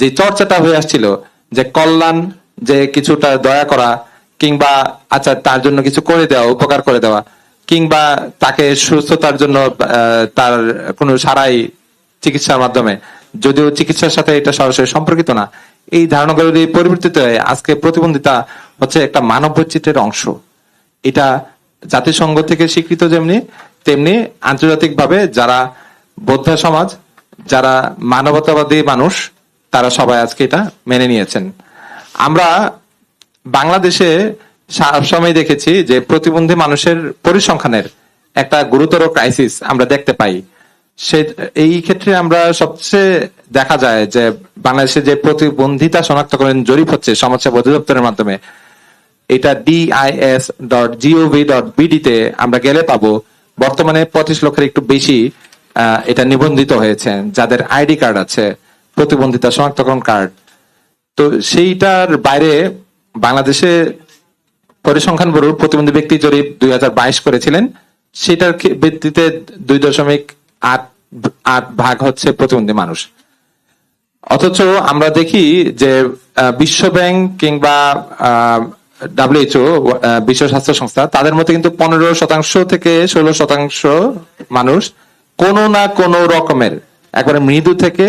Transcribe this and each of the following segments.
যে চর্চাটা হয়ে আসছিল, যে কল্যাণ, যে কিছুটা দয়া করা, কিংবা আচ্ছা তার জন্য কিছু করে দেওয়া, উপকার করে দেওয়া, কিংবা তাকে সুস্থতার জন্য তার কোনো সারাই চিকিৎসার মাধ্যমে, যদিও চিকিৎসার সাথে এটা সরাসরি সম্পর্কিত না, এই ধারণাগুলি পরিবর্তিত হয়ে আজকে প্রতিবন্ধিতা হচ্ছে একটা মানব বৈচিত্র্যের অংশ। এটা জাতিসংঘ থেকে স্বীকৃত যেমনি, তেমনি আন্তর্জাতিকভাবে যারা বৌদ্ধ সমাজ, যারা মানবতাবাদী মানুষ তারা সবাই আজকে এটা মেনে নিয়েছেন। আমরা বাংলাদেশে সবসময় দেখেছি যে প্রতিবন্ধী মানুষের পরিসংখ্যানের একটা গুরুতর ক্রাইসিস আমরা দেখতে পাই। সে এই ক্ষেত্রে আমরা সবচেয়ে দেখা যায় যে বাংলাদেশে যে প্রতিবন্ধিতা শনাক্তকরণ জরিপ হচ্ছে সমাজসেবা অধিদপ্তরের মাধ্যমে, এটা ডিআইএস ডট জিওভি ডট বিডিতে আমরা গেলে পাবো। বর্তমানে পঁচিশ লক্ষের একটু বেশি এটা নিবন্ধিত হয়েছে, যাদের আইডি কার্ড আছে। প্রতিবন্ধিতা, শনাক্তকরণ কার্ড। তো সেইটার বাইরে বাংলাদেশে পরিসংখ্যান ব্যুরোর প্রতিবন্ধী ব্যক্তি জরিপ দুই হাজার বাইশ করেছিলেন। সেটার ভিত্তিতে দুই দশমিক আট আট ভাগ হচ্ছে প্রতিবন্ধী মানুষ। অথচ আমরা দেখি যে বিশ্ব ব্যাংক কিংবা ডাব্লিউএইচও বিশ্ব স্বাস্থ্য সংস্থা, তাদের মধ্যে কিন্তু পনেরো শতাংশ থেকে ষোলো শতাংশ মানুষ কোনো না কোনো রকমের, একবারে মৃদু থেকে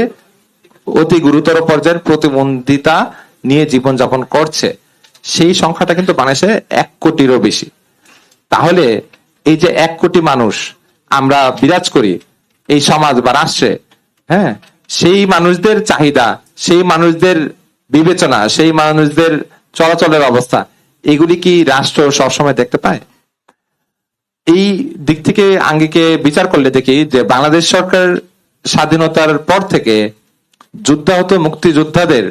অতি গুরুতর পর্যায়ের প্রতিবন্ধিতা নিয়ে জীবনযাপন করছে, সেই সংখ্যাটা কিন্তু বাংলাদেশে এক কোটিরও বেশি। তাহলে এই যে এক কোটি মানুষ আমরা বিরাজ করি, এই সমাজ বা রাষ্ট্রে হ্যাঁ সেই মানুষদের চাহিদা, সেই মানুষদের বিবেচনা, সেই মানুষদের চলাচলের অবস্থা, এগুলি কি রাষ্ট্র সবসময় দেখতে পায়? এই দিক থেকে আঙ্গিকে বিচার করলে দেখি যে বাংলাদেশ সরকার স্বাধীনতার পর থেকে যুদ্ধাহত মুক্তিযোদ্ধাদের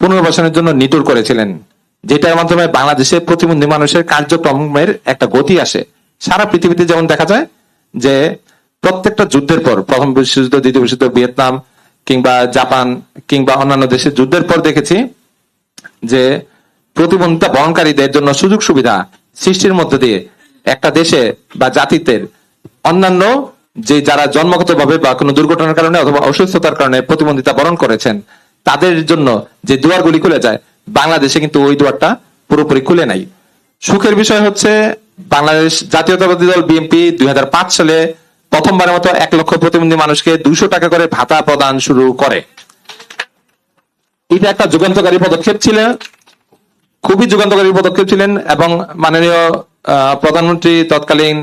পুনর্বাসনের জন্য নিটুর করেছিলেন, যেটার মাধ্যমে বাংলাদেশে প্রতিবন্ধী মানুষের কার্যক্রমের একটা গতি আসে। সারা পৃথিবীতে যেমন দেখা যায় যে প্রত্যেকটা যুদ্ধের পর, প্রথম বিশ্বযুদ্ধ, দ্বিতীয় বিশ্বযুদ্ধ, ভিয়েতনাম কিংবা জাপান কিংবা অন্যান্য দেশের যুদ্ধের পর দেখেছি যে প্রতিবন্ধিতা বহনকারীদের জন্য সুযোগ সুবিধা সৃষ্টির মধ্য দিয়ে একটা দেশে বা জাতিদের অন্যান্য যে যারা জন্মগতভাবে বা কোনো দুর্ঘটনার কারণে অথবা অসুস্থতার কারণে প্রতিবন্ধিতা বরণ করেছেন, তাদের জন্য যে দুয়ারগুলি খুলে যায়, বাংলাদেশে কিন্তু ওই দুয়ারটা পুরোপুরি খুলে নাই। সুখের বিষয় হচ্ছে, বাংলাদেশ জাতীয়তাবাদী দল বিএনপি দুই হাজার পাঁচ সালে প্রথমবারের মতো এক লক্ষ প্রতিবন্ধী মানুষকে দুশো টাকা করে ভাতা প্রদান শুরু করে। এটা একটা যুগান্তকারী পদক্ষেপ ছিল, খুবই যুগান্তকারী পদক্ষেপ ছিলেন এবং মাননীয় প্রধানমন্ত্রী তৎকালীন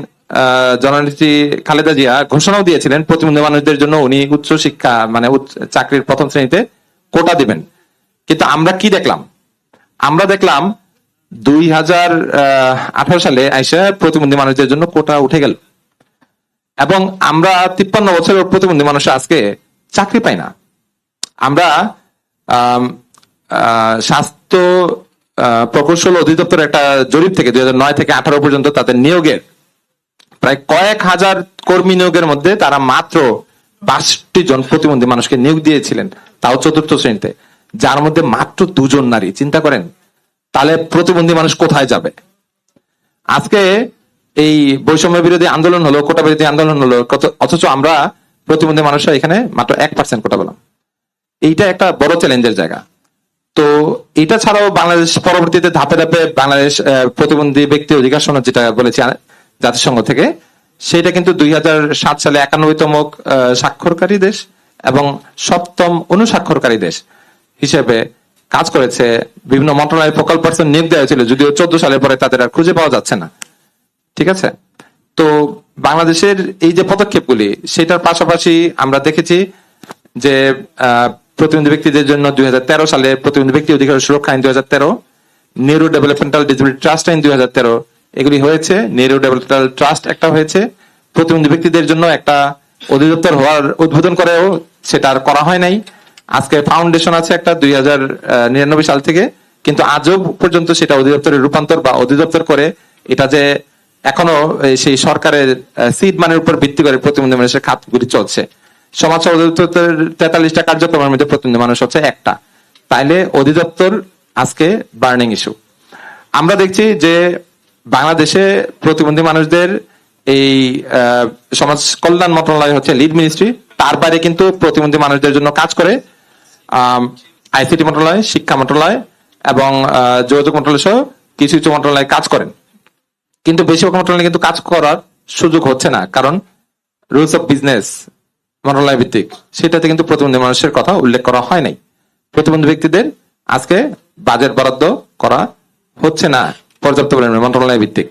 জননেত্রী খালেদা জিয়া ঘোষণাও দিয়েছিলেন প্রতিবন্ধী মানুষদের জন্য উনি উচ্চ শিক্ষা মানে চাকরির প্রথম শ্রেণীতে কোটা দিবেন। কিন্তু আমরা কি দেখলাম? আমরা দেখলাম দুই হাজার আঠারো সালে আইসা প্রতিবন্ধী মানুষদের জন্য কোটা উঠে গেল। এবং আমরা তিপ্পান্ন বছরের প্রতিবন্ধী মানুষ আজকে চাকরি পাই না। আমরা স্বাস্থ্য প্রকৌশল অধিদপ্তর একটা জরিপ থেকে দুই থেকে আঠারো পর্যন্ত তাদের নিয়োগের প্রায় কয়েক হাজার কর্মী নিয়োগের মধ্যে তারা মাত্র বাষট্টি জন প্রতিবন্ধী মানুষকে নিয়োগ দিয়েছিলেন, তাও চতুর্থ শ্রেণীতে, যার মধ্যে মাত্র দুজন নারী। চিন্তা করেন, তাহলে প্রতিবন্ধী মানুষ কোথায় যাবে? আজকে এই বৈষম্য বিরোধী আন্দোলন হলো, কোটা বিরোধী আন্দোলন হলো অথচ আমরা প্রতিবন্ধী মানুষরা এখানে মাত্র এক পার্সেন্ট কোটা পেলাম। এইটা একটা বড় চ্যালেঞ্জের জায়গা। তো এটা ছাড়াও বাংলাদেশ পরবর্তীতে ধাপে ধাপে বাংলাদেশ প্রতিবন্ধী ব্যক্তি অধিকার সনদ যেটা বলেছি জাতিসংঘ থেকে। সেটা কিন্তু দুই সাত সালে একানব্বইতম স্বাক্ষরকারী দেশ এবং সপ্তম অনুস্বাক্ষরকারী দেশ হিসেবে কাজ করেছে। বিভিন্ন মন্ত্রণালয় প্রকল্প নিয়োগ দেওয়া হয়েছিল, যদিও চোদ্দ সালের পরে তাদের আর খুঁজে পাওয়া যাচ্ছে না। ঠিক আছে? তো বাংলাদেশের এই যে পদক্ষেপগুলি, সেটার পাশাপাশি আমরা দেখেছি যে প্রতিবন্ধী ব্যক্তিদের জন্য দুই হাজার তেরো সালে প্রতিবন্ধী ব্যক্তি অধিকার সুরক্ষা আইন দুই হাজার তেরো নেহরু ডেভেলপমেন্টাল ডিসেবিলিটি ট্রাস্ট আইন দুই হাজার তেরো এগুলি হয়েছে। নেহরু ডেভেলপমেন্টাল ট্রাস্ট একটা হয়েছে। প্রতিবন্ধী ব্যক্তিদের জন্য একটা অধিদপ্তর হওয়ার উদ্বোধন করেও সেটা আর করা হয় নাই। আজকে ফাউন্ডেশন আছে একটা দুই হাজার নিরানব্বই সাল থেকে। কিন্তু আজও পর্যন্ত সেটা অধিদপ্তরের রূপান্তর বা অধিদপ্তর করে এটা যে এখনও সেই সরকারের সিট মানের উপর ভিত্তি করে প্রতিবন্ধী মানুষের খাতগুলি চলছে। সমাজ অধিদপ্তরের তেতাল্লিশটা কার্যক্রমের মধ্যে প্রতিবন্ধী মানুষ হচ্ছে একটা। তাইলে অধিদপ্তর আজকে বার্নিং ইস্যু আমরা দেখছি যে বাংলাদেশে প্রতিবন্ধী মানুষদের এই সমাজ কল্যাণ মন্ত্রণালয় হচ্ছে লিড মিনিস্ট্রি তার বাইরে কিন্তু প্রতিবন্ধী মানুষদের জন্য কাজ করে আইসিটি মন্ত্রণালয়, শিক্ষা মন্ত্রণালয় এবং যোগাযোগ মন্ত্রণালয় সহ কিছু কিছু মন্ত্রণালয় কাজ করেন। কিন্তু বেশিরভাগ মন্ত্রণালয় কিন্তু কাজ করার সুযোগ হচ্ছে না, কারণ রুলস অফ বিজনেস মন্ত্রণালয় ভিত্তিক, সেটাতে কিন্তু প্রতিবন্ধী মানুষের কথা উল্লেখ করা হয় নাই। প্রতিবন্ধী ব্যক্তিদের আজকে বাজেট বরাদ্দ করা হচ্ছে না। পর্যাপ্ত পরিমাণে মন্ত্রণালয় ভিত্তিক।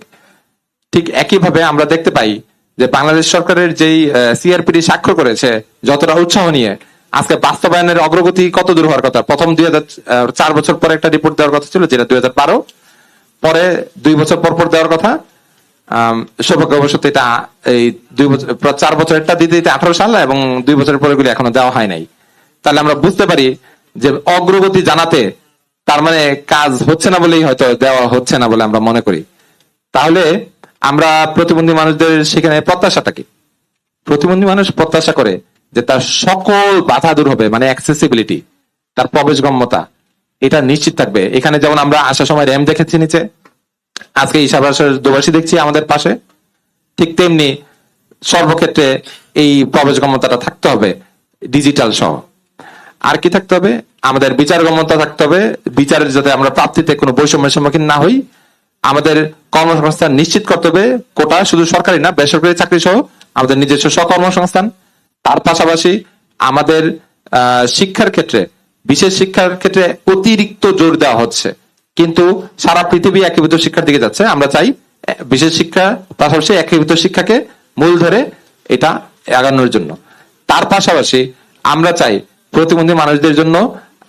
ঠিক একইভাবে আমরা দেখতে পাই যে বাংলাদেশ সরকারের যেই সিআরপিডি স্বাক্ষর করেছে, যতটা উৎসাহ নিয়ে, আজকে বাস্তবায়নের অগ্রগতি কত দূর হওয়ার কথা? প্রথম দুই চার বছর পরে একটা রিপোর্ট দেওয়ার কথা ছিল, যেটা দুই বারো। পরে দুই বছর পর পর দেওয়ার কথা সৌভাগ্যবশত এটা এই দুই বছর চার বছরেরটা দিতে দিতে আঠারো সাল, এবং দুই বছরের পরে গুলি এখনও দেওয়া হয় নাই। তাহলে আমরা বুঝতে পারি যে অগ্রগতি জানাতে তার মানে কাজ হচ্ছে না বলেই হয়তো দেওয়া হচ্ছে না বলে আমরা মনে করি। তাহলে আমরা প্রতিবন্ধী মানুষদের সেখানে প্রত্যাশাটা কি? প্রতিবন্ধী মানুষ প্রত্যাশা করে যে তার সকল বাধা দূর হবে মানে অ্যাক্সেসিবিলিটি তার প্রবেশগম্যতা, এটা নিশ্চিত থাকবে। এখানে যেমন আমরা আসার সময় র্যাম দেখেছি নিচে, আজকে ঈশাবাসের দুবাসী দেখছি আমাদের পাশে, ঠিক তেমনি সর্বক্ষেত্রে এই প্রবেশগম্যতাটা থাকতে হবে ডিজিটাল সহ। আর কি থাকতে হবে? আমাদের বিচারগম্যতা থাকতে হবে। বিচারের যাতে আমরা প্রাপ্তিতে কোনো বৈষম্যের সম্মুখীন না হই, আমাদের কর্মসংস্থান নিশ্চিত করতে হবে। কোটা শুধু সরকারি না, বেসরকারি চাকরি সহ আমাদের নিজস্ব স্বকর্মসংস্থান। তার পাশাপাশি আমাদের শিক্ষার ক্ষেত্রে, বিশেষ শিক্ষার ক্ষেত্রে অতিরিক্ত জোর দেওয়া হচ্ছে। কিন্তু সারা পৃথিবী একীভূত শিক্ষার দিকে যাচ্ছে। আমরা চাই বিশেষ শিক্ষা, পাশাপাশি একীভূত শিক্ষাকে মূল ধরে এটা এগানোর জন্য। তার পাশাপাশি আমরা চাই প্রতিবন্ধী মানুষদের জন্য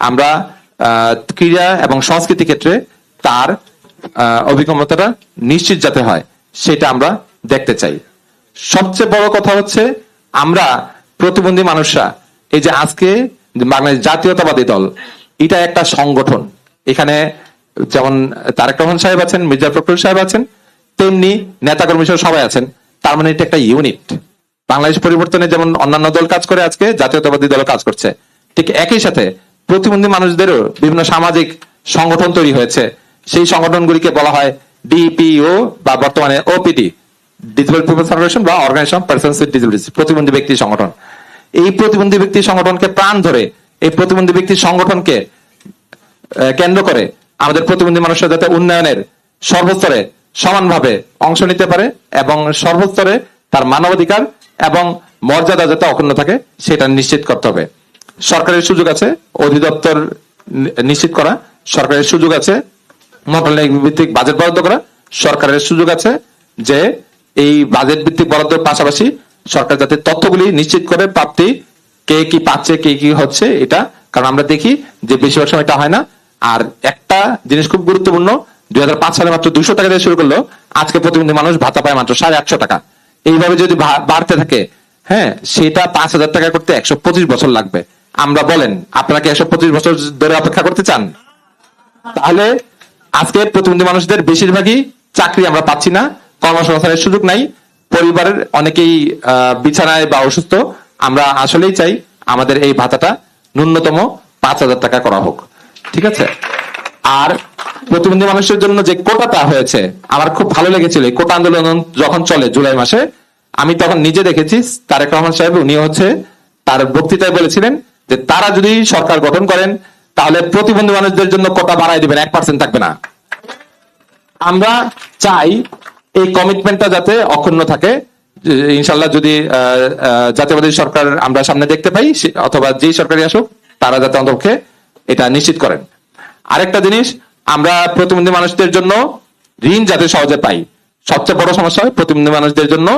আমরা ক্রীড়া এবং সংস্কৃতি ক্ষেত্রে তার অভিজ্ঞতাটা নিশ্চিত যাতে হয়, সেটা আমরা দেখতে চাই। সবচেয়ে বড় কথা হচ্ছে আমরা প্রতিবন্ধী মানুষরা, এই যে আজকে বাংলাদেশ জাতীয়তাবাদী দল, এটা একটা সংগঠন। এখানে যেমন তারেক রহমান সাহেব আছেন, মির্জা ফখরুল সাহেব আছেন, তেমনি নেতাকর্মী সহ সবাই আছেন। তার মানে এটা একটা ইউনিট। বাংলাদেশ পরিবর্তনে যেমন অন্যান্য দল কাজ করে আজকে, জাতীয়তাবাদী দল কাজ করছে। ঠিক একই সাথে প্রতিবন্ধী মানুষদেরও বিভিন্ন সামাজিক সংগঠন তৈরি হয়েছে। সেই সংগঠনগুলিকে বলা হয় ডিপিও বা বর্তমানে ওপিডি ডিসেবল পিপল ফেডারেশন বা অর্গানাইজেশন পার্সনস উইথ ডিসেবিলিটি প্রতিবন্ধী ব্যক্তি সংগঠন। এই প্রতিবন্ধী ব্যক্তি সংগঠনকে প্রাণ ধরে এই প্রতিবন্ধী ব্যক্তি সংগঠনকে কেন্দ্র করে আমাদের প্রতিবন্ধী মানুষরা যাতে উন্নয়নের সর্বস্তরে সমানভাবে অংশ নিতে পারে এবং সর্বস্তরে তার মানবাধিকার এবং মর্যাদা যাতে অক্ষুণ্ণ থাকে, সেটা নিশ্চিত করতে হবে। সরকারের সুযোগ আছে, অধিদপ্তর নিশ্চিত করা, সরকারের সুযোগ আছে, মন্ত্রণালয় ভিত্তিক বাজেট বরাদ্দ করা, সরকারের সুযোগ আছে যে এই বাজেট ভিত্তিক বরাদ্দের পাশাপাশি সরকার যাতে তথ্যগুলি নিশ্চিত করে প্রাপ্তি, কে কি পাচ্ছে, কে কি হচ্ছে, এটা কারণ আমরা দেখি যে বেশিরভাগ সময় এটা হয় না। আর একটা জিনিস খুব গুরুত্বপূর্ণ দু হাজার পাঁচ সালে মাত্র দুশো টাকা দিয়ে শুরু করল, আজকে প্রতিবন্ধী মানুষ ভাতা পায় মাত্র সাড়ে আটশো টাকা। এইভাবে যদি বাড়তে থাকে হ্যাঁ সেটা পাঁচ হাজার টাকা করতে একশো পঁচিশ বছর লাগবে। আমরা বলেন, আপনারা কি একশো পঁচিশ বছর ধরে অপেক্ষা করতে চান? তাহলে আজকে প্রতিবন্ধী মানুষদের বেশিরভাগই চাকরি আমরা পাচ্ছি না, কর্মসংস্থানের সুযোগ নাই, পরিবারের অনেকেই বিছানায় বা অসুস্থ। আমরা আসলেই চাই আমাদের এই ভাতাটা ন্যূনতম পাঁচ হাজার টাকা করা হোক। ঠিক আছে? আর প্রতিবন্ধী মানুষের জন্য যে কোটাটা হয়েছে, আমার খুব ভালো লেগেছিল। কোটা আন্দোলন যখন চলে জুলাই মাসে, আমি তখন নিজে দেখেছি, তারেক রহমান সাহেব উনি হচ্ছে, তার বক্তৃতায় বলেছিলেন যে তারা যদি সরকার গঠন করেন, তাহলে প্রতিবন্ধী মানুষদের জন্য কোটা বাড়াই দিবেন, এক পার্সেন্ট থাকবে না। আমরা চাই এই কমিটমেন্টটা যাতে অক্ষুণ্ণ থাকে ইনশাল্লাহ যদি জাতীয়বাদী সরকার আমরা সামনে দেখতে পাই অথবা যেই সরকারি আসুক, তারা যাতে অন্তপক্ষে এটা নিশ্চিত করেন। আরেকটা জিনিস, আমরা প্রতিবন্ধী মানুষদের জন্য ঋণ যাতে সহজে পাই। সবচেয়ে বড় সমস্যা হয় প্রতিবন্ধী মানুষদের জন্য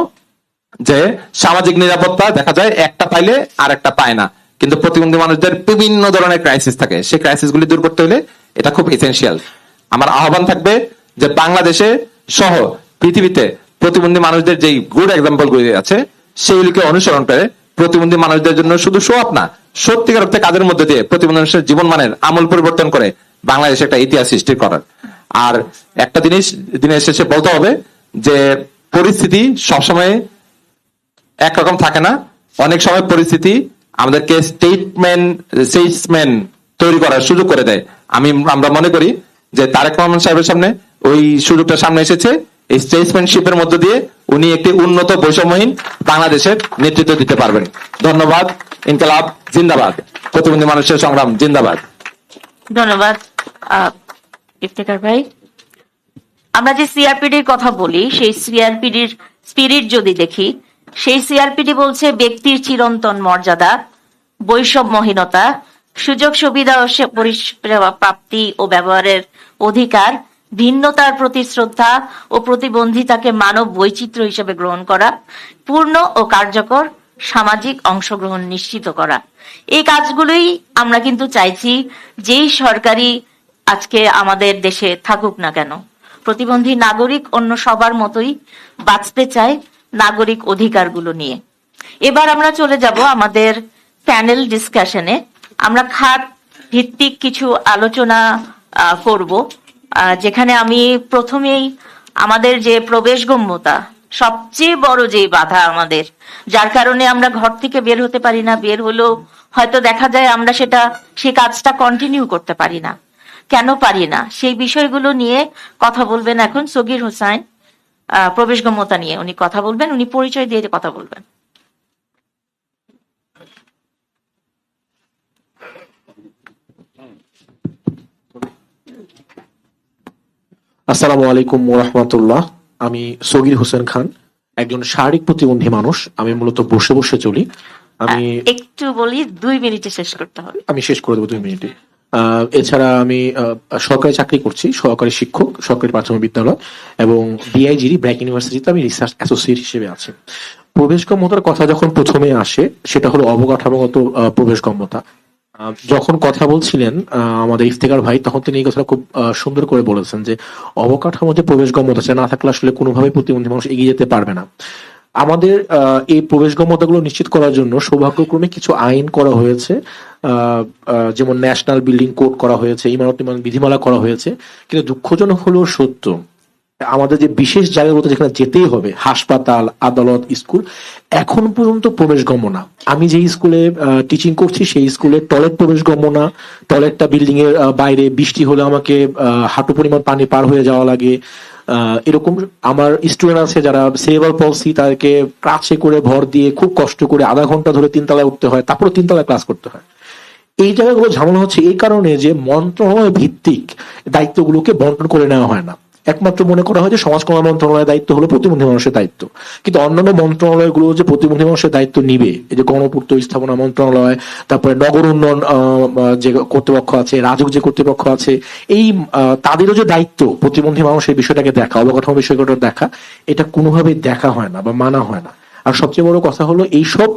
যে সামাজিক নিরাপত্তা দেখা যায়, একটা পাইলে আর একটা পায় না। কিন্তু প্রতিবন্ধী মানুষদের বিভিন্ন ধরনের ক্রাইসিস থাকে। সেই ক্রাইসিস গুলি দূর করতে হলে এটা খুব এসেনশিয়াল আমার আহ্বান থাকবে যে বাংলাদেশে সহ পৃথিবীতে প্রতিবন্ধী মানুষদের যেই গুড এক্সাম্পল গুলি আছে, সেইগুলিকে অনুসরণ করে প্রতিবন্ধী মানুষদের জন্য শুধু শো আপ না, সত্যিকার অর্থে কাজের মধ্যে দিয়ে প্রতিবন্ধী মানুষের জীবন মানের আমূল পরিবর্তন করে বাংলাদেশে একটা ইতিহাস সৃষ্টি করার। আর একটা জিনিস, দিনের শেষে বলতে হবে যে পরিস্থিতি সবসময় একরকম থাকে না। অনেক সময় পরিস্থিতি আমাদেরকে স্টেটমেন্ট স্টেটসম্যান তৈরি করার সুযোগ করে দেয়। আমি আমরা মনে করি যে তারেক রহমান সাহেবের সামনে ওই সুযোগটা সামনে এসেছে। এই স্টেটসম্যানশিপের মধ্য দিয়ে উনি একটি উন্নত বৈষম্যহীন বাংলাদেশের নেতৃত্ব দিতে পারবেন। ধন্যবাদ। ইনকালাব জিন্দাবাদ। প্রতিবন্ধী মানুষের সংগ্রাম জিন্দাবাদ। ধন্যবাদ। আহ, ভাই আমরা যে সিআরপিডির কথা বলি সেই সিআরপিডির স্পিরিট যদি দেখি সেই সিআরপিডি বলছে, ব্যক্তির চিরন্তন মর্যাদা, বৈষম্যহীনতা, সুযোগ সুবিধা ও প্রাপ্তি ও ব্যবহারের অধিকার, ভিন্নতার প্রতি শ্রদ্ধা ও প্রতিবন্ধিতাকে মানব বৈচিত্র্য হিসেবে গ্রহণ করা, পূর্ণ ও কার্যকর সামাজিক অংশগ্রহণ নিশ্চিত করা। এই কাজগুলোই আমরা কিন্তু চাইছি, যেই সরকারি আজকে আমাদের দেশে থাকুক না কেন। প্রতিবন্ধী নাগরিক অন্য সবার মতোই বাঁচতে চায় নাগরিক অধিকারগুলো নিয়ে। এবার আমরা চলে যাব আমাদের প্যানেল ডিসকাশনে আমরা খাত ভিত্তিক কিছু আলোচনা করব। যেখানে আমি প্রথমেই আমাদের যে প্রবেশগম্যতা, সবচেয়ে বড় যে বাধা আমাদের, যার কারণে আমরা ঘর থেকে বের হতে পারি না, বের হলেও হয়তো দেখা যায় আমরা সেটা সেই কাজটা কন্টিনিউ করতে পারি না। কেন পারি না? সেই বিষয়গুলো নিয়ে কথা বলবেন এখন সগির হোসাইন। প্রবেশগম্যতা নিয়ে উনি কথা বলবেন উনি পরিচয় দিয়ে কথা বলবেন। আসসালামু আলাইকুম রহমতুল্লাহ। আমি সগির হোসেন খান একজন শারীরিক প্রতিবন্ধী মানুষ। আমি মূলত বসে বসে চলি। আমি একটু বলি দুই মিনিটে শেষ করতে হবে। আমি শেষ করে দেবো দুই মিনিটে। এছাড়া আমি সরকারি চাকরি করছি সহকারী শিক্ষক সরকারি প্রাথমিক বিদ্যালয় এবং বিআইজিরি ব্র্যাক ইউনিভার্সিটিতে আমি রিসার্চ অ্যাসোসিয়েট হিসেবে আছি। প্রবেশ প্রবেশগম্যতার কথা যখন প্রথমে আসে সেটা হলো অবকাঠামোগত প্রবেশগম্যতা। আহ, যখন কথা বলছিলেন আমাদের ইফতেকার ভাই তখন তিনি এই কথাটা খুব সুন্দর করে বলেছেন যে অবকাঠামো যে প্রবেশগম্যতা সেটা না থাকলে আসলে কোনোভাবেই প্রতিবন্ধী মানুষ এগিয়ে যেতে পারবে না। আমাদের এই প্রবেশগম্যতাগুলো নিশ্চিত করার জন্য সৌভাগ্যক্রমে কিছু আইন করা হয়েছে। যেমন ন্যাশনাল বিল্ডিং কোড করা হয়েছে, ইমারত নির্মাণ বিধিমালা করা হয়েছে। কিন্তু দুঃখজনক হলেও সত্য, আমাদের যে বিশেষ জায়গাগুলোতে যেখানে যেতেই হবে, হাসপাতাল, আদালত, স্কুল, এখন পর্যন্ত প্রবেশগম্য না আমি যে স্কুলে টিচিং করছি, সেই স্কুলে টয়লেট প্রবেশগম্য না টয়লেটটা বিল্ডিং এর বাইরে বৃষ্টি হলে আমাকে হাঁটু পরিমাণ পানি পার হয়ে যাওয়া লাগে। এরকম আমার স্টুডেন্ট আছে যারা সেরেবাল পলসি তাদেরকে কাছে করে ভর দিয়ে খুব কষ্ট করে আধা ঘণ্টা ধরে তিনতলায় উঠতে হয় তারপরে তিনতলায় ক্লাস করতে হয়। এই জায়গাগুলো ঝামেলা হচ্ছে এই কারণে যে মন্ত্রণালয় ভিত্তিক দায়িত্বগুলোকে বন্টন করে নেওয়া হয় না। একমাত্র মনে করা হয় যে সমাজ কল্যাণ মন্ত্রণালয়ের দায়িত্ব হলো প্রতিবন্ধী মানুষের দায়িত্ব। কিন্তু অন্যান্য মন্ত্রণালয়গুলো যে প্রতিবন্ধী মানুষের দায়িত্ব নিবে, এই যে গণপূর্ত স্থাপনা মন্ত্রণালয়, তারপরে নগর উন্নয়ন যে কর্তৃপক্ষ আছে রাজক যে কর্তৃপক্ষ আছে, এই তাদেরও যে দায়িত্ব প্রতিবন্ধী মানুষের বিষয়টাকে দেখা, অবকাঠামো বিষয়টা দেখা, এটা কোনোভাবেই দেখা হয় না বা মানা হয় না। আর সবচেয়ে বড় কথা হলো এইসব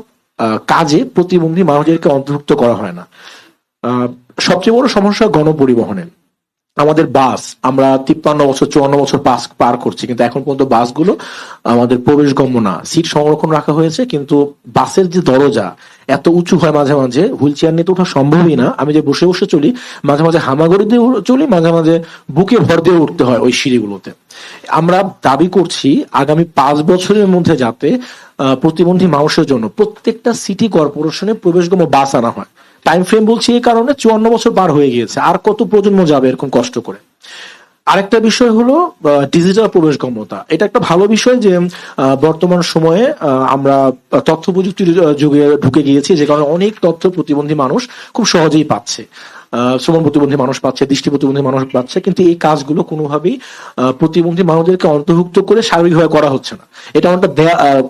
কাজে প্রতিবন্ধী মানুষদেরকে অন্তর্ভুক্ত করা হয় না। সবচেয়ে বড় সমস্যা গণপরিবহনের। আমাদের বাস, আমরা তিপ্পান্ন বছর, চুয়ান্ন বছর বাস পার করছি, কিন্তু এখন পর্যন্ত বাসগুলো আমাদের প্রবেশগম্য না। সিট সংরক্ষণ রাখা হয়েছে, কিন্তু বাসের যে দরজা, এত উঁচু হয় মাঝে মাঝে, হুইল চেয়ার নিয়ে তো ওঠা সম্ভবই না। আমি যে বসে বসে চলি, মাঝে মাঝে হামাগড়ি দিয়ে চলি, মাঝে মাঝে বুকে ভর দিয়ে উঠতে হয় ওই সিঁড়িগুলোতে। আমরা দাবি করছি, আগামী পাঁচ বছরের মধ্যে যাতে প্রতিবন্ধী মানুষের জন্য প্রত্যেকটা সিটি কর্পোরেশনে প্রবেশগম্য বাস আনা হয়। টাইম ফ্রেম বলছি এই কারণে চুয়ান্ন বছর বার হয়ে গিয়েছে। আর কত প্রজন্ম যাবে এরকম কষ্ট করে? আরেকটা বিষয় হলো ডিজিটাল প্রবেশগম্যতা এটা একটা ভালো বিষয় যে বর্তমান সময়ে আমরা তথ্য প্রযুক্তির যুগে ঢুকে গিয়েছি, যে কারণে অনেক তথ্য প্রতিবন্ধী মানুষ খুব সহজেই পাচ্ছে। শ্রবণ প্রতিবন্ধী মানুষ পাচ্ছে, দৃষ্টি প্রতিবন্ধী মানুষ পাচ্ছে, কিন্তু এই কাজগুলো কোনোভাবেই প্রতিবন্ধী মানুষদেরকে অন্তর্ভুক্ত করে স্বাভাবিকভাবে করা হচ্ছে না। এটা অনেকটা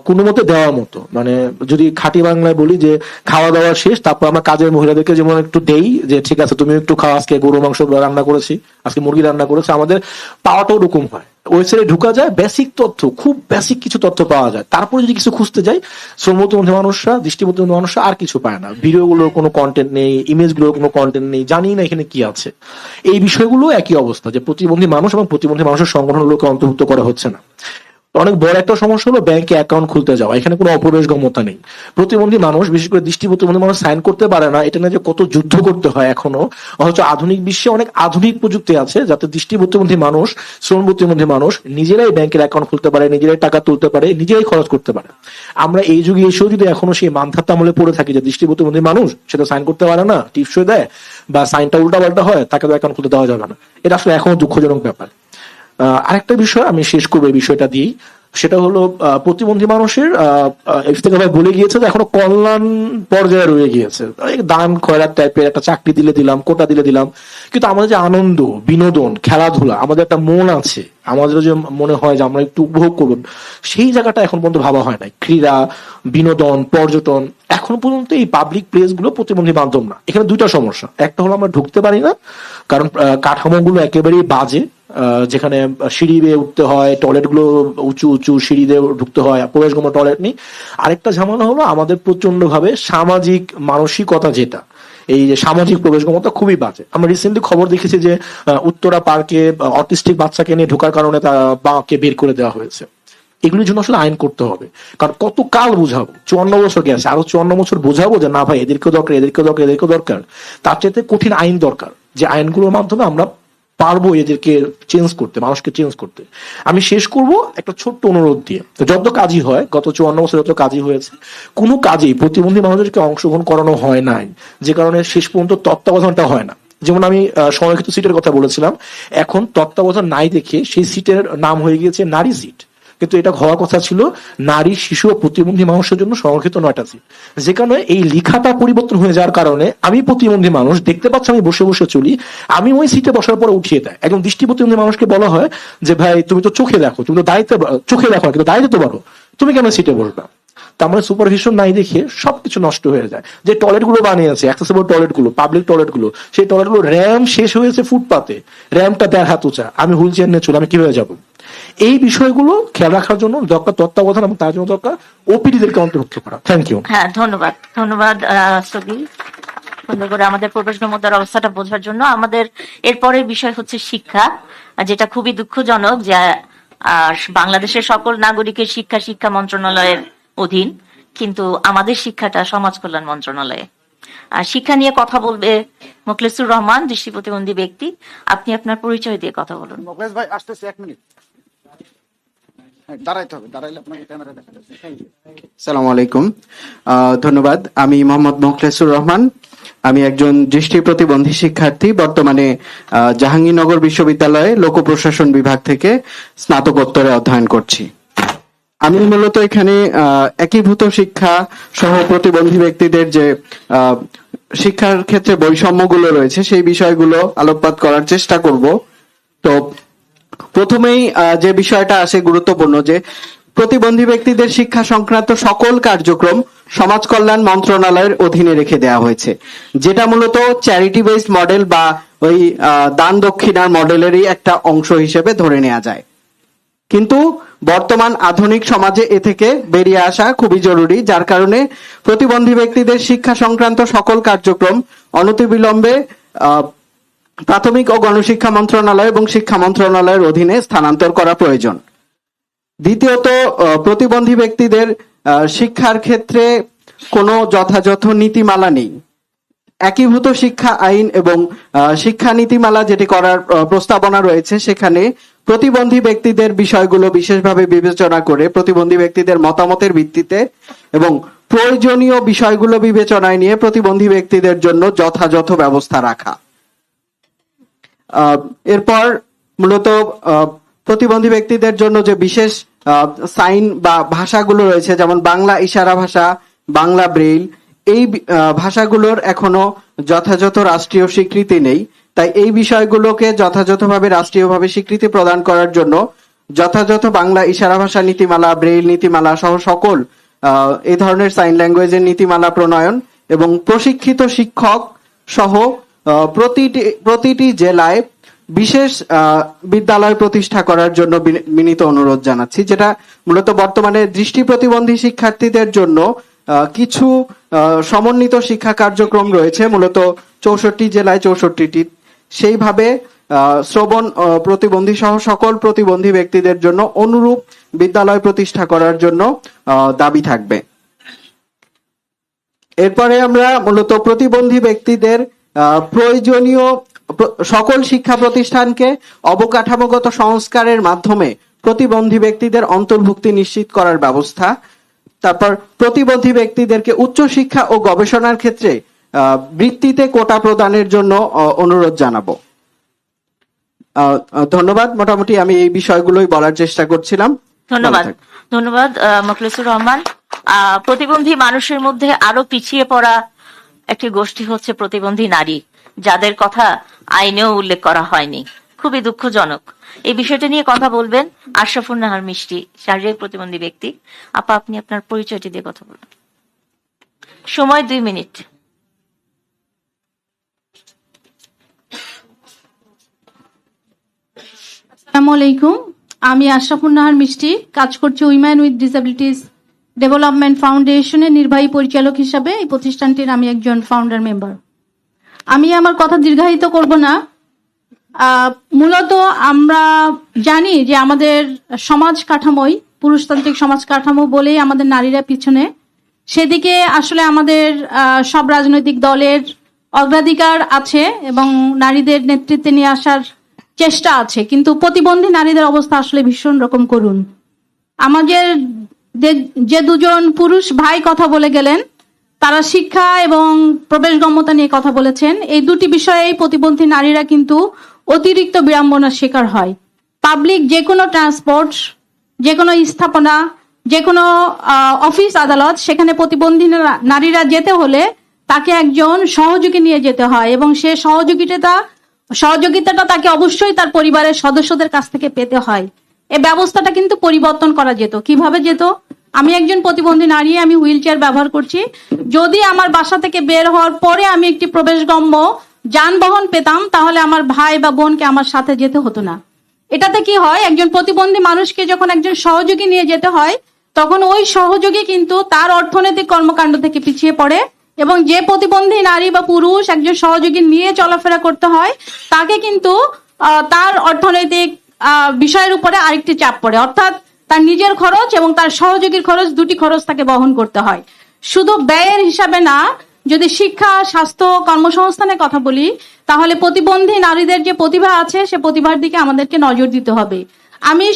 কোনো মতে দেওয়ার মতো। মানে যদি খাঁটি বাংলায় বলি যে খাওয়া দাওয়া শেষ, তারপর আমরা কাজের মহিলাদেরকে যেমন একটু দেই যে, ঠিক আছে তুমি একটু খাও, আজকে গরু মাংস রান্না করেছি, আজকে মুরগি রান্না করেছি। আমাদের পাওয়াটাও ওরকম হয়। ওয়েবসাইটে ঢুকা যায় বেসিক তথ্য, খুব বেসিক কিছু তথ্য পাওয়া যায়। তারপরে যদি কিছু খুঁজতে যাই শ্রমপ্রতিবন্ধী মানুষরা দৃষ্টিপ্রতিবন্ধী মানুষরা আর কিছু পায় না। ভিডিও গুলোর কোনো কন্টেন্ট নেই ইমেজগুলোর কোনো কন্টেন্ট নেই, জানি না এখানে কি আছে। এই বিষয়গুলো একই অবস্থা, যে প্রতিবন্ধী মানুষ এবং প্রতিবন্ধী মানুষের সংগঠন সংগঠনগুলোকে অন্তর্ভুক্ত করা হচ্ছে না। অনেক বড় একটা সমস্যা হলো ব্যাংকে অ্যাকাউন্ট খুলতে যাওয়া। এখানে কোনো অপ্রবেশগম্যতা নেই। প্রতিবন্ধী মানুষ, বিশেষ করে দৃষ্টি প্রতিবন্ধী মানুষ সাইন করতে পারে না। এটা নিয়ে যে কত যুদ্ধ করতে হয় এখনও, অথচ আধুনিক বিশ্বে অনেক আধুনিক প্রযুক্তি আছে যাতে দৃষ্টি প্রতিবন্ধী মানুষ, শ্রম প্রতিবন্ধী মানুষ নিজেরাই ব্যাংকের অ্যাকাউন্ট খুলতে পারে, নিজেরাই টাকা তুলতে পারে, নিজেরাই খরচ করতে পারে। আমরা এই যুগে এসেও যদি এখনও সেই মানধাত্তা আমলে পড়ে থাকি যে দৃষ্টি প্রতিবন্ধী মানুষ সেটা সাইন করতে পারে না, টিপসই দেয়, বা সাইনটা উল্টা পাল্টা হয়, তাকে তো অ্যাকাউন্ট খুলতে দেওয়া যাবে না। এটা আসলে এখনও দুঃখজনক ব্যাপার। আরেকটা বিষয় আমি শেষ করব এই বিষয়টা দিয়েই। সেটা হলো প্রতিবন্ধী মানুষের বলে গিয়েছে যে এখনও কল্যাণ পর্যায়ে রয়ে গিয়েছে। দান খয়রাত টাইপের একটা চাকরি দিলে দিলাম, কোটা দিলে দিলাম। কিন্তু আমাদের যে আনন্দ, বিনোদন, খেলাধুলা, আমাদের একটা মন আছে আমাদের যে মনে হয় যে আমরা একটু উপভোগ করব সেই জায়গাটা এখন পর্যন্ত ভাবা হয় নাই। ক্রীড়া, বিনোদন, পর্যটন, এখন পর্যন্ত এই পাবলিক প্লেসগুলো প্রতিবন্ধী মাধ্যম না। এখানে দুইটা সমস্যা। একটা হলো আমরা ঢুকতে পারি না, কারণ কাঠামোগুলো একেবারেই বাজে। যেখানে সিঁড়ি বেয়ে উঠতে হয় টয়লেটগুলো উঁচু উঁচু সিঁড়ি দিয়ে ঢুকতে হয় প্রবেশগম টয়লেট নেই। আরেকটা ঝামেলা হলো আমাদের প্রচণ্ড ভাবে সামাজিক মানসিকতা যেটা, এই যে সামাজিক প্রবেশগমতা খুবই বাজে। আমরা রিসেন্টলি খবর দেখেছি যে উত্তরা পার্কে অটিস্টিক বাচ্চাকে নিয়ে ঢোকার কারণে তার বাঁকে বের করে দেওয়া হয়েছে। এগুলির জন্য আসলে আইন করতে হবে। কারণ কত কাল বোঝাবো? চুয়ান্ন বছর গেছে, আরও চুয়ান্ন বছর বোঝাবো যে, না ভাই, এদেরকেও দরকার এদেরকেও দরকার এদেরকেও দরকার। তার চাইতে কঠিন আইন দরকার। যে আইনগুলোর মাধ্যমে আমরা পারব এদেরকে চেঞ্জ করতে, মানুষকে চেঞ্জ করতে। আমি শেষ করব একটা ছোট্ট অনুরোধ দিয়ে। যত কাজই হয়, গত চুয়ান্ন বছর যত কাজই হয়েছে, কোনো কাজেই প্রতিবন্ধী মানুষদেরকে অংশগ্রহণ করানো হয় নাই। যে কারণে শেষ পর্যন্ত তত্ত্বাবধানটা হয় না। যেমন আমি সংরক্ষিত সিটের কথা বলেছিলাম, এখন তত্ত্বাবধান নাই দেখে সেই সিটের নাম হয়ে গিয়েছে নারী সিট। কিন্তু এটা হওয়ার কথা ছিল নারী, শিশু ও প্রতিবন্ধী মানুষের জন্য সংরক্ষিত নয়টা সিট যে কারণে এই লেখাটা পরিবর্তন হয়ে যাওয়ার কারণে আমি প্রতিবন্ধী মানুষ, দেখতে পাচ্ছি আমি বসে বসে চলি, আমি ওই সিটে বসার পরে উঠিয়ে দেয়। একদম দৃষ্টি প্রতিবন্ধী মানুষকে বলা হয় যে, ভাই, তুমি তো চোখে দেখো, তুমি তো দায়িত্ব চোখে দেখো কিন্তু দায়িত্ব তো পারো তুমি কেন সিটে বসবা? তার মানে সুপারভিশন নাই দেখে সবকিছু নষ্ট হয়ে যায়। যে টয়লেটগুলো বানিয়েছে অ্যাক্সেসিবল টয়লেটগুলো পাবলিক টয়লেটগুলো সেই টয়লেটগুলো র্যাম শেষ হয়েছে ফুটপাতে র্যামটা দেড় হাত উঁচা। আমি হুইল চেয়ার নিয়ে চলে, আমি কীভাবে যাব? এই বিষয়গুলো খেয়াল রাখার জন্য দরকার তত্ত্বাবধান এবং তার জন্য দরকার ওপিডিদেরকে অন্তর্ভুক্ত করা। থ্যাংক ইউ হ্যাঁ ধন্যবাদ। ধন্যবাদ সুন্দর করে আমাদের প্রবেশগমতার অবস্থাটা বোঝার জন্য আমাদের এরপরের বিষয় হচ্ছে শিক্ষা যেটা খুবই দুঃখজনক যে বাংলাদেশের সকল নাগরিকের শিক্ষা শিক্ষা মন্ত্রণালয়ের অধীন কিন্তু আমাদের শিক্ষাটা সমাজ কল্যাণ মন্ত্রণালয়ে। আর শিক্ষা নিয়ে কথা বলবে মোখলেসুর রহমান দৃষ্টি প্রতিবন্ধী ব্যক্তি। আপনি আপনার পরিচয় দিয়ে কথা বলুন। মোখলেস ভাই আসতেছে এক মিনিট। আলাইকুম। ধন্যবাদ। আমি মোহাম্মদ রহমান। আমি একজন দৃষ্টি প্রতিবন্ধী শিক্ষার্থী, বর্তমানে জাহাঙ্গীরনগর বিশ্ববিদ্যালয়ে লোক প্রশাসন বিভাগ থেকে স্নাতকোত্তরে অধ্যয়ন করছি। আমি মূলত এখানে একীভূত শিক্ষা সহ প্রতিবন্ধী ব্যক্তিদের যে শিক্ষার ক্ষেত্রে বৈষম্যগুলো রয়েছে, সেই বিষয়গুলো আলোকপাত করার চেষ্টা করব। তো প্রথমেই যে বিষয়টা আসে গুরুত্বপূর্ণ যে প্রতিবন্ধী ব্যক্তিদের শিক্ষা সংক্রান্ত সকল কার্যক্রম সমাজ কল্যাণ মন্ত্রণালয়ের অধীনে রেখে দেওয়া হয়েছে। যেটা মূলত চ্যারিটি বেসড মডেল বা ওই দান দক্ষিণার মডেলেরই একটা অংশ হিসেবে ধরে নেওয়া যায়। কিন্তু বর্তমান আধুনিক সমাজে এ থেকে বেরিয়ে আসা খুবই জরুরি, যার কারণে প্রতিবন্ধী ব্যক্তিদের শিক্ষা সংক্রান্ত সকল কার্যক্রম অনতিবিলম্বে প্রাথমিক ও গণশিক্ষা মন্ত্রণালয় এবং শিক্ষা মন্ত্রণালয়ের অধীনে স্থানান্তর করা প্রয়োজন। দ্বিতীয়ত প্রতিবন্ধী ব্যক্তিদের শিক্ষার ক্ষেত্রে কোনো যথাযথ নীতিমালা নেই। একীভূত শিক্ষা আইন এবং শিক্ষা নীতিমালা যেটি করার প্রস্তাবনা রয়েছে, সেখানে প্রতিবন্ধী ব্যক্তিদের বিষয়গুলো বিশেষভাবে বিবেচনা করে প্রতিবন্ধী ব্যক্তিদের মতামতের ভিত্তিতে এবং প্রয়োজনীয় বিষয়গুলো বিবেচনায় নিয়ে প্রতিবন্ধী ব্যক্তিদের জন্য যথাযথ ব্যবস্থা রাখা। এরপর মূলত প্রতিবন্ধী ব্যক্তিদের জন্য যে বিশেষ সাইন বা ভাষাগুলো রয়েছে, যেমন বাংলা ইশারা ভাষা, বাংলা ব্রেইল, এই ভাষাগুলোর এখনও যথাযথ রাষ্ট্রীয় স্বীকৃতি নেই। তাই এই বিষয়গুলোকে যথাযথভাবে রাষ্ট্রীয়ভাবে স্বীকৃতি প্রদান করার জন্য যথাযথ বাংলা ইশারা ভাষা নীতিমালা, ব্রেইল নীতিমালা সহ সকল এই ধরনের সাইন ল্যাঙ্গুয়েজের নীতিমালা প্রণয়ন এবং প্রশিক্ষিত শিক্ষক সহ প্রতিটি প্রতিটি জেলায় বিশেষ বিদ্যালয় প্রতিষ্ঠা করার জন্য বিনি- বিনীত অনুরোধ জানাচ্ছি, যেটা মূলত বর্তমানে দৃষ্টি প্রতিবন্ধী শিক্ষার্থীদের জন্য কিছু সমন্বিত শিক্ষা কার্যক্রম রয়েছে, মূলত চৌষট্টি জেলায় চৌষট্টিটি। সেইভাবে শ্রবণ প্রতিবন্ধী সহ সকল প্রতিবন্ধী ব্যক্তিদের জন্য অনুরূপ বিদ্যালয় প্রতিষ্ঠা করার জন্য দাবি থাকবে। এরপরে আমরা মূলত প্রতিবন্ধী ব্যক্তিদের প্রয়োজনীয় সকল শিক্ষা প্রতিষ্ঠানকে অবকাঠামোগত সংস্কারের মাধ্যমে প্রতিবন্ধী ব্যক্তিদের অন্তর্ভুক্তি নিশ্চিত করার ব্যবস্থা। তারপর প্রতিবন্ধী ব্যক্তিদেরকে উচ্চশিক্ষা ও গবেষণার ক্ষেত্রে বৃত্তিতে কোটা প্রদানের জন্য অনুরোধ জানাব। ধন্যবাদ। মোটামুটি আমি এই বিষয়গুলোই বলার চেষ্টা করছিলাম। ধন্যবাদ। ধন্যবাদ আহ, রহমান। আহ, প্রতিবন্ধী মানুষের মধ্যে আরও পিছিয়ে পড়া একটি গোষ্ঠী হচ্ছে প্রতিবন্ধী নারী, যাদের কথা আইনেও উল্লেখ করা হয়নি। খুবই দুঃখজনক। এই বিষয়টা নিয়ে কথা বলবেন আশরাফুল নাহার মিষ্টি, শারীরিক প্রতিবন্ধী ব্যক্তি। আপা, আপনি আপনার পরিচয়টি দিয়ে কথা বলুন। সময় দুই মিনিট। আসসালামু আলাইকুম। আমি আশরাফুল নাহার মিষ্টি, কাজ করছি উইমেন উইথ ডিসেবিলিটিস ডেভেলপমেন্ট ফাউন্ডেশনের নির্বাহী পরিচালক হিসাবে এই প্রতিষ্ঠানটির আমি একজন ফাউন্ডার মেম্বার আমি আমার কথা দীর্ঘায়িত করব না। মূলত আমরা জানি যে আমাদের সমাজ কাঠামোই, পুরুষতান্ত্রিক সমাজ কাঠামো বলেই আমাদের নারীরা পিছনে। সেদিকে আসলে আমাদের সব রাজনৈতিক দলের অগ্রাধিকার আছে এবং নারীদের নেতৃত্বে নিয়ে আসার চেষ্টা আছে। কিন্তু প্রতিবন্ধী নারীদের অবস্থা আসলে ভীষণ রকম করুন আমাদের যে- দুজন পুরুষ ভাই কথা বলে গেলেন, তারা শিক্ষা এবং প্রবেশগম্যতা নিয়ে কথা বলেছেন। এই দুটি বিষয়েই প্রতিবন্ধী নারীরা কিন্তু অতিরিক্ত বিড়ম্বনার শিকার হয়। পাবলিক যে কোনো ট্রান্সপোর্ট, যে কোনো স্থাপনা, যে কোনো অফিস আদালত, সেখানে প্রতিবন্ধী নারীরা যেতে হলে তাকে একজন সহযোগী নিয়ে যেতে হয় এবং সে সহযোগিতা, সহযোগিতাটা তাকে অবশ্যই তার পরিবারের সদস্যদের কাছ থেকে পেতে হয়। এই ব্যবস্থাটা কিন্তু পরিবর্তন করা যেত। কীভাবে যেত? আমি একজন প্রতিবন্ধী নারী, আমি হুইল চেয়ার ব্যবহার করছি। যদি আমার বাসা থেকে বের হওয়ার পরে আমি একটি প্রবেশগম্য যানবাহন পেতাম, তাহলে আমার ভাই বা বোনকে আমার সাথে যেতে হতো না। এটাতে কি হয়? একজন প্রতিবন্ধী মানুষকে যখন একজন সহযোগী নিয়ে যেতে হয়, তখন ওই সহযোগী কিন্তু তার অর্থনৈতিক কর্মকাণ্ড থেকে পিছিয়ে পড়ে এবং যে প্রতিবন্ধী নারী বা পুরুষ একজন সহযোগী নিয়ে চলাফেরা করতে হয়, তাকে কিন্তু তার অর্থনৈতিক বিষয়ের উপরে আরেকটি চাপ পড়ে। অর্থাৎ তার নিজের খরচ এবং তার সহযোগীর খরচ দুটি খরচ তাকে বহন করতে হয়। শুধু ব্যয়ের হিসাবে না, যদি শিক্ষা, স্বাস্থ্য, কর্মসংস্থানের কথা বলি, তাহলে প্রতিবন্ধী নারীদের যে প্রতিভা আছে, সে প্রতিভার দিকে আমাদেরকে নজর দিতে হবে। আমি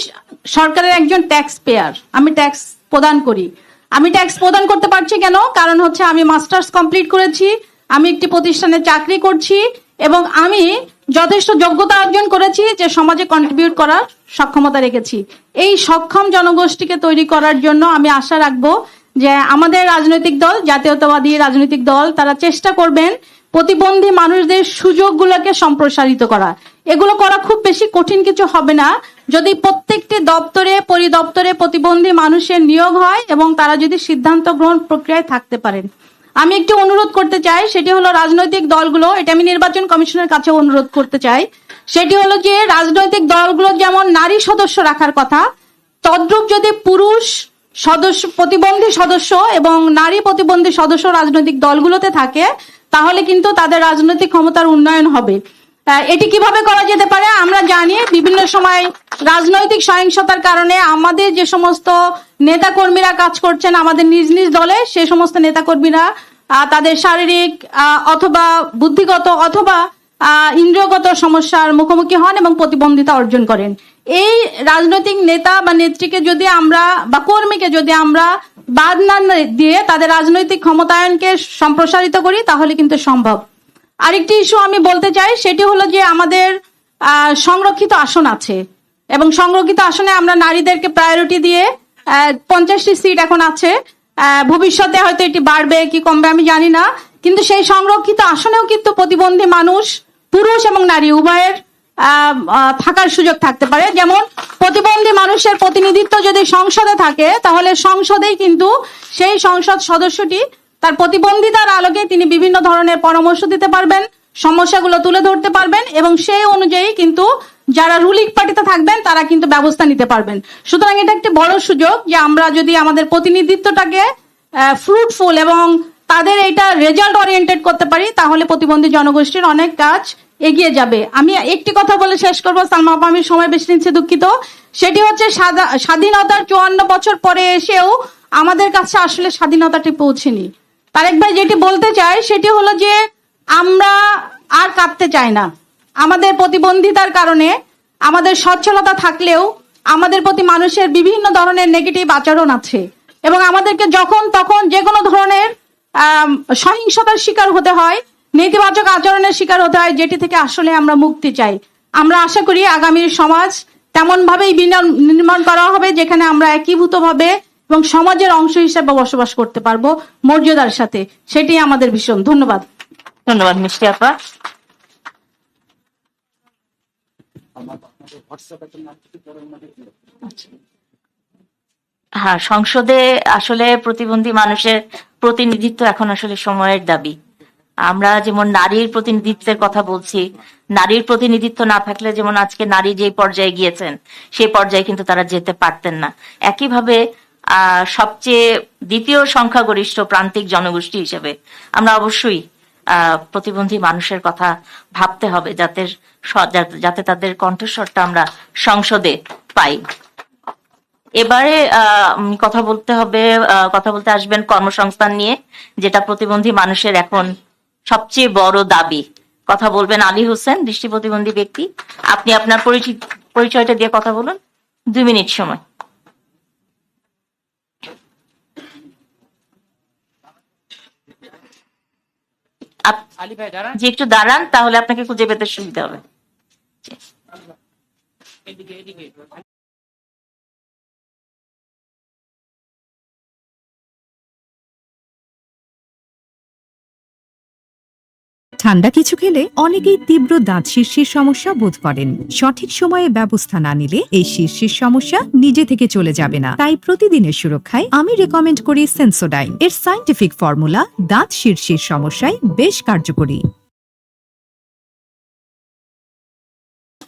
সরকারের একজন ট্যাক্স পেয়ার আমি ট্যাক্স প্রদান করি। আমি ট্যাক্স প্রদান করতে পারছি কেন? কারণ হচ্ছে আমি মাস্টার্স কমপ্লিট করেছি, আমি একটি প্রতিষ্ঠানে চাকরি করছি এবং আমি যথেষ্ট যোগ্যতা অর্জন করেছি যে সমাজে কন্ট্রিবিউট করার সক্ষমতা রেখেছি। এই সক্ষম জনগোষ্ঠীকে তৈরি করার জন্য আমি আশা রাখব যে আমাদের রাজনৈতিক দল, জাতীয়তাবাদী রাজনৈতিক দল, তারা চেষ্টা করবেন প্রতিবন্ধী মানুষদের সুযোগগুলোকে সম্প্রসারিত করা এগুলো করা খুব বেশি কঠিন কিছু হবে না। যদি প্রত্যেকটি দপ্তরে, পরিদপ্তরে প্রতিবন্ধী মানুষের নিয়োগ হয় এবং তারা যদি সিদ্ধান্ত গ্রহণ প্রক্রিয়ায় থাকতে পারেন। আমি একটি অনুরোধ করতে চাই, সেটি হলো রাজনৈতিক দলগুলো, এটা আমি নির্বাচন কমিশনের কাছে অনুরোধ করতে চাই, সেটি হলো যে রাজনৈতিক দলগুলো যেমন নারী সদস্য রাখার কথা, তদ্রূপ যদি পুরুষ সদস্য, প্রতিবন্ধী সদস্য এবং নারী প্রতিবন্ধী সদস্য রাজনৈতিক দলগুলোতে থাকে, তাহলে কিন্তু তাদের রাজনৈতিক ক্ষমতার উন্নয়ন হবে। এটি কীভাবে করা যেতে পারে আমরা জানি। বিভিন্ন সময় রাজনৈতিক সহিংসতার কারণে আমাদের যে সমস্ত নেতাকর্মীরা কাজ করছেন আমাদের নিজ নিজ দলে, সে সমস্ত নেতাকর্মীরা তাদের শারীরিক অথবা বুদ্ধিগত অথবা ইন্দ্রিয়গত সমস্যার মুখোমুখি হন এবং প্রতিবন্ধিতা অর্জন করেন। এই রাজনৈতিক নেতা বা নেত্রীকে যদি আমরা বা কর্মীকে যদি আমরা বাদ না দিয়ে তাদের রাজনৈতিক ক্ষমতায়নকে সম্প্রসারিত করি, তাহলে কিন্তু সম্ভব। আরেকটি ইস্যু আমি বলতে চাই, সেটি হলো যে আমাদের সংরক্ষিত আসন আছে। এবং সংরক্ষিত আসনে আমরা নারীদেরকে প্রায়োরিটি দিয়ে পঞ্চাশটি সিট এখন আছে। ভবিষ্যতে হয়তো এটি বাড়বে কি কমবে আমি জানি না। কিন্তু সেই সংরক্ষিত আসনেও কিন্তু প্রতিবন্ধী মানুষ, পুরুষ এবং নারী উভয়ের থাকার সুযোগ থাকতে পারে। যেমন, প্রতিবন্ধী মানুষের প্রতিনিধিত্ব যদি সংসদে থাকে, তাহলে সংসদেই কিন্তু সেই সংসদ সদস্যটি তার প্রতিবন্ধিতার আলোকে তিনি বিভিন্ন ধরনের পরামর্শ দিতে পারবেন সমস্যাগুলো তুলে ধরতে পারবেন এবং সেই অনুযায়ী কিন্তু যারা রুলিং পার্টিতে থাকবেন তারা কিন্তু ব্যবস্থা নিতে পারবেন। সুতরাং এটা একটি বড় সুযোগ যে আমরা যদি আমাদের প্রতিনিধিত্বটাকে ফ্রুটফুল এবং তাদের এটা রেজাল্ট ওরিয়েন্টেড করতে পারি তাহলে প্রতিবন্ধী জনগোষ্ঠীর অনেক কাজ এগিয়ে যাবে। আমি একটি কথা বলে শেষ করব সালমা আপা, আমি সময় বেশি নিচ্ছে দুঃখিত। সেটি হচ্ছে স্বাধীনতার চুয়ান্ন বছর পরে এসেও আমাদের কাছে আসলে স্বাধীনতাটি পৌঁছেনি। তারেক ভাই যেটি বলতে চাই সেটি হলো যে, আমরা আর কাঁদতে চাই না। আমাদের প্রতিবন্ধিতার কারণে, আমাদের সচ্ছলতা থাকলেও আমাদের প্রতি মানুষের বিভিন্ন ধরনের নেগেটিভ আচরণ আছে। এবং আমাদেরকে যখন তখন যে কোনো ধরনের সহিংসতার শিকার হতে হয়, নেতিবাচক আচরণের শিকার হতে হয়, যেটি থেকে আসলে আমরা মুক্তি চাই। আমরা আশা করি আগামীর সমাজ তেমন ভাবেই বিনির- নির্মাণ করা হবে, যেখানে আমরা একীভূত ভাবে এবং সমাজের অংশ হিসেবে বসবাস করতে পারব মর্যাদার সাথে। সেটাই আমাদের ভীষণ। ধন্যবাদ। ধন্যবাদ মিষ্টি আপা। হ্যাঁ সংসদে আসলে প্রতিবন্ধী মানুষের প্রতিনিধিত্ব এখন আসলে সময়ের দাবি। আমরা যেমন নারীর প্রতিনিধিত্বের কথা বলছি নারীর প্রতিনিধিত্ব না থাকলে যেমন আজকে নারী যে পর্যায়ে গিয়েছেন সেই পর্যায়ে কিন্তু তারা যেতে পারতেন না। একইভাবে সবচেয়ে দ্বিতীয় সংখ্যাগরিষ্ঠ প্রান্তিক জনগোষ্ঠী হিসেবে আমরা অবশ্যই প্রতিবন্ধী মানুষের কথা ভাবতে হবে যাতে যাতে- তাদের কণ্ঠস্বরটা আমরা সংসদে পাই। এবারে কথা বলতে হবে কথা বলতে আসবেন কর্মসংস্থান নিয়ে, যেটা প্রতিবন্ধী মানুষের এখন সবচেয়ে বড় দাবি। কথা বলবেন আলী হোসেন, দৃষ্টি প্রতিবন্ধী ব্যক্তি। আপনি আপনার পরিচয়টা দিয়ে কথা বলুন। দুই মিনিট সময়। জি একটু দাঁড়ান তাহলে আপনাকে খুঁজে পেতে সুবিধা হবে। ঠান্ডা কিছু খেলে অনেকেই তীব্র দাঁত শীর্ষের সমস্যা বোধ করেন। সঠিক সময়ে ব্যবস্থা না নিলে এই শীর্ষের সমস্যা নিজে থেকে চলে যাবে না। তাই প্রতিদিনের সুরক্ষায় আমি রেকমেন্ড করি সেন্সোডাইন এর সাইন্টিফিক ফর্মুলা দাঁত শীর্ষের সমস্যায় বেশ কার্যকরী।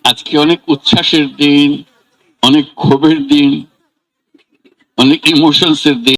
আজকে অনেক উচ্ছ্বাসের দিন, অনেক ক্ষোভের দিন, অনেক ইমোশনস এর দিন।